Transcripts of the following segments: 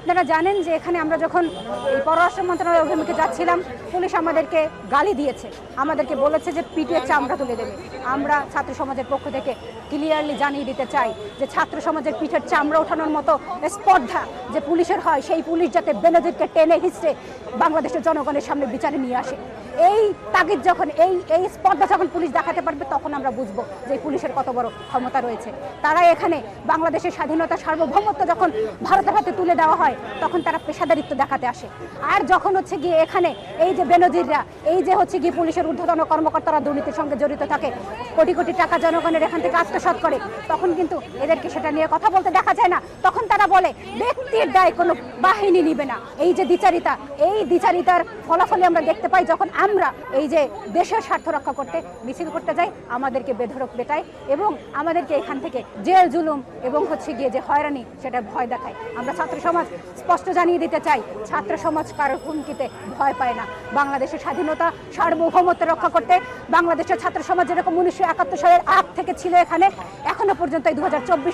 আপনারা জানেন যে এখানে আমরা যখন এই পররাষ্ট্র মন্ত্রণালয়ের অভিমুখে যাচ্ছিলাম, পুলিশ আমাদেরকে গালি দিয়েছে। আমাদেরকে বলেছে যে পিটিয়ে চামড়া তুলে দেবে। আমরা ছাত্র সমাজের পক্ষ থেকে ক্লিয়ারলি জানিয়ে দিতে চাই যে ছাত্র সমাজের পিঠের চামড়া ওঠানোর মতো স্পর্ধা যে পুলিশের হয়, সেই পুলিশ যাতে বেনজিরকে টেনে হিসড়ে বাংলাদেশের জনগণের সামনে বিচারে নিয়ে আসে। এই তাগিদ যখন, এই এই স্পর্ধা যখন পুলিশ দেখাতে পারবে, তখন আমরা বুঝব যে পুলিশের কত বড় ক্ষমতা রয়েছে। তারা এখানে বাংলাদেশের স্বাধীনতা সার্বভৌমত্ব যখন ভারতের হাতে তুলে দেওয়া হয় তখন তারা পেশাদারিত্ব দেখাতে আসে। আর যখন হচ্ছে গিয়ে এখানে এই যে বেনজিররা, এই যে হচ্ছে গিয়ে পুলিশের ঊর্ধ্বতন কর্মকর্তারা দুর্নীতির সঙ্গে জড়িত থাকে, কোটি কোটি টাকা জনগণের এখান থেকে আত্মসাৎ করে, তখন কিন্তু এদেরকে সেটা নিয়ে কথা বলতে দেখা যায় না। তখন তারা বলে, ব্যক্তির দায় কোনো বাহিনী নিবে না। এই যে দ্বিচারিতা, এই দ্বিচারিতার ফলাফলে আমরা দেখতে পাই যখন আমরা এই যে দেশের স্বার্থ রক্ষা করতে মিছিল করতে যাই, আমাদেরকে বেধরক বেটায় এবং আমাদেরকে এখান থেকে জেল জুলুম এবং হচ্ছে গিয়ে যে হয়রানি, সেটা ভয় দেখায়। আমরা ছাত্র সমাজ স্পষ্ট জানিয়ে দিতে চাই, ছাত্র সমাজ কারোর হুমকিতে ভয় পায় না। বাংলাদেশের স্বাধীনতা সার্বভৌমত্ব রক্ষা করতে বাংলাদেশের ছাত্র সমাজ যেরকম উনিশশো একাত্তর সালের আগ থেকে ছিল এখানে, এখনও পর্যন্ত এই দু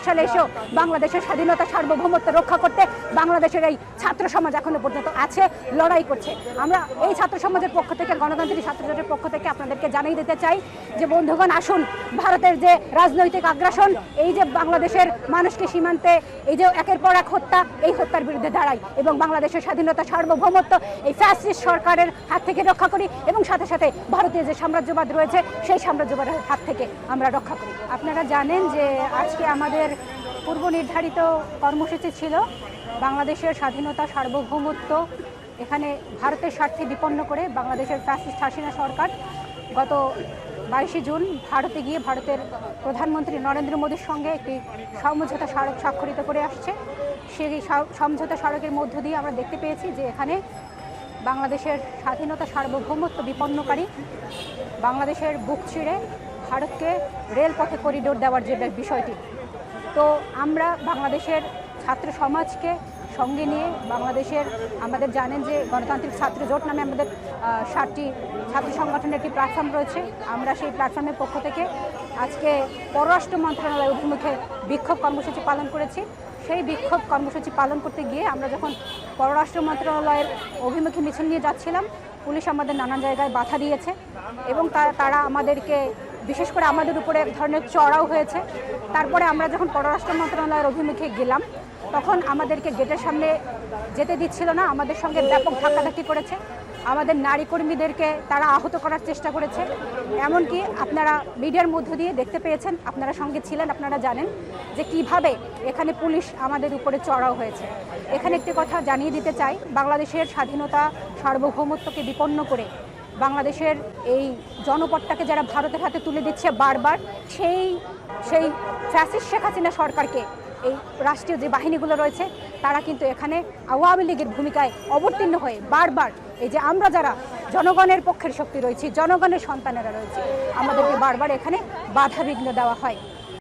সালে এসেও বাংলাদেশের স্বাধীনতা সার্বভৌমত্ব রক্ষা করতে বাংলাদেশের এই ছাত্র সমাজ এখনও পর্যন্ত আছে, লড়াই করছে। আমরা এই ছাত্র সমাজের পক্ষ থেকে, গণতান্ত্রিক ছাত্রজোটের পক্ষ থেকে আপনাদেরকে জানিয়ে দিতে চাই যে, বন্ধুগণ, আসুন, ভারতের যে রাজনৈতিক আগ্রাসন, এই যে বাংলাদেশের মানুষকে সীমান্তে, এই যে একের পর এক হত্যা, এই হত্যার বিরুদ্ধে দাঁড়াই এবং বাংলাদেশের স্বাধীনতা সার্বভৌমত্ব এই ফ্যাসিস্ট সরকারের হাত থেকে রক্ষা করি এবং সাথে সাথে ভারতীয় যে সাম্রাজ্যবাদ রয়েছে, সেই সাম্রাজ্যবাদের হাত থেকে আমরা রক্ষা করি। আপনারা জানেন যে আজকে আমাদের পূর্ব নির্ধারিত কর্মসূচি ছিল, বাংলাদেশের স্বাধীনতা সার্বভৌমত্ব, এখানে ভারতের স্বার্থে বিপন্ন করে বাংলাদেশের ফ্যাসিস্ট হাসিনা সরকার গত বাইশে জুন ভারতে গিয়ে ভারতের প্রধানমন্ত্রী নরেন্দ্র মোদীর সঙ্গে একটি সমঝোতা স্মারক স্বাক্ষরিত করে আসছে। সেই সমঝোতা সড়কের মধ্য দিয়ে আমরা দেখতে পেয়েছি যে এখানে বাংলাদেশের স্বাধীনতা সার্বভৌমত্ব বিপন্নকারী বাংলাদেশের বুক ছিঁড়ে ভারতকে রেলপথে করিডোর দেওয়ার যে বিষয়টি। তো আমরা বাংলাদেশের ছাত্র সমাজকে সঙ্গে নিয়ে বাংলাদেশের, আমাদের জানেন যে গণতান্ত্রিক ছাত্র জোট নামে আমাদের সাতটি ছাত্র সংগঠনের একটি প্ল্যাটফর্ম রয়েছে। আমরা সেই প্ল্যাটফর্মের পক্ষ থেকে আজকে পররাষ্ট্র মন্ত্রণালয় অভিমুখে বিক্ষোভ কর্মসূচি পালন করেছি। সেই বিক্ষোভ কর্মসূচি পালন করতে গিয়ে আমরা যখন পররাষ্ট্র মন্ত্রণালয়ের অভিমুখে মিছিল নিয়ে যাচ্ছিলাম, পুলিশ আমাদের নানান জায়গায় বাধা দিয়েছে এবং তারা আমাদেরকে, বিশেষ করে আমাদের উপরে এক ধরনের চড়াও হয়েছে। তারপরে আমরা যখন পররাষ্ট্র মন্ত্রণালয়ের অভিমুখে গেলাম, তখন আমাদেরকে গেটের সামনে যেতে দিচ্ছিল না, আমাদের সঙ্গে ব্যাপক ধাক্কাধাক্কি করেছে। আমাদের নারী কর্মীদেরকে তারা আহত করার চেষ্টা করেছে। এমনকি আপনারা মিডিয়ার মধ্য দিয়ে দেখতে পেয়েছেন, আপনারা সঙ্গে ছিলেন, আপনারা জানেন যে কীভাবে এখানে পুলিশ আমাদের উপরে চড়াও হয়েছে। এখানে একটি কথা জানিয়ে দিতে চাই, বাংলাদেশের স্বাধীনতা সার্বভৌমত্বকে বিপন্ন করে বাংলাদেশের এই জনপদটাকে যারা ভারতের হাতে তুলে দিচ্ছে বারবার, সেই সেই ফ্যাসিস্ট শেখ হাসিনা সরকারকে এই রাষ্ট্রীয় যে বাহিনীগুলো রয়েছে, তারা কিন্তু এখানে আওয়ামী লীগের ভূমিকায় অবতীর্ণ হয়ে বারবার এই যে আমরা যারা জনগণের পক্ষের শক্তি রয়েছি, জনগণের সন্তানেরা রয়েছে, আমাদেরকে বারবার এখানে বাধা বিঘ্ন দেওয়া হয়।